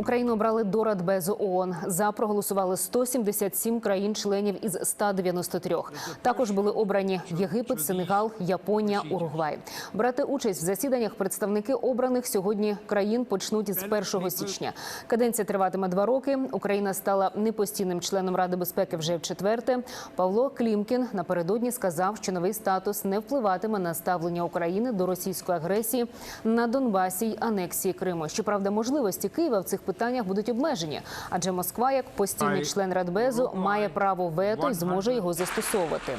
Україну обрали до Радбезу ООН. За проголосували 177 країн-членів із 193. Також були обрані Єгипет, Сенегал, Японія, Уругвай. Брати участь в засіданнях представники обраних сьогодні країн почнуть з 1 січня. Каденція триватиме два роки. Україна стала непостійним членом Ради безпеки вже в четверте. Павло Клімкін напередодні сказав, що новий статус не впливатиме на ставлення України до російської агресії на Донбасі й анексії Криму. Щоправда, можливості Києва в цих питаннях будуть обмежені, адже Москва, як постійний член Радбезу, має право вето і зможе його застосовувати.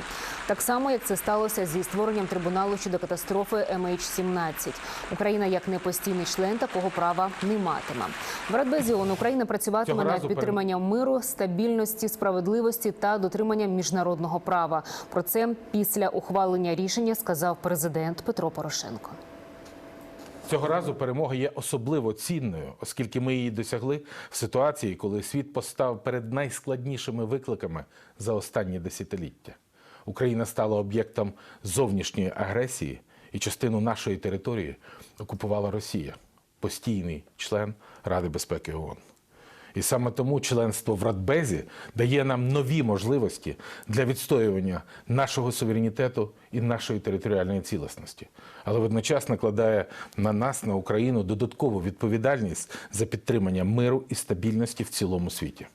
Так само, як це сталося зі створенням трибуналу щодо катастрофи MH17. Україна, як непостійний член, такого права не матиме. В Радбезі ООН Україна працюватиме над підтриманням миру, стабільності, справедливості та дотримання міжнародного права. Про це після ухвалення рішення сказав президент Петро Порошенко. Цього разу перемога є особливо цінною, оскільки ми її досягли в ситуації, коли світ постав перед найскладнішими викликами за останні десятиліття. Україна стала об'єктом зовнішньої агресії, і частину нашої території окупувала Росія, постійний член Ради безпеки ООН. І саме тому членство в Радбезі дає нам нові можливості для відстоювання нашого суверенітету і нашої територіальної цілісності, але водночас накладає на нас, на Україну, додаткову відповідальність за підтримання миру і стабільності в цілому світі.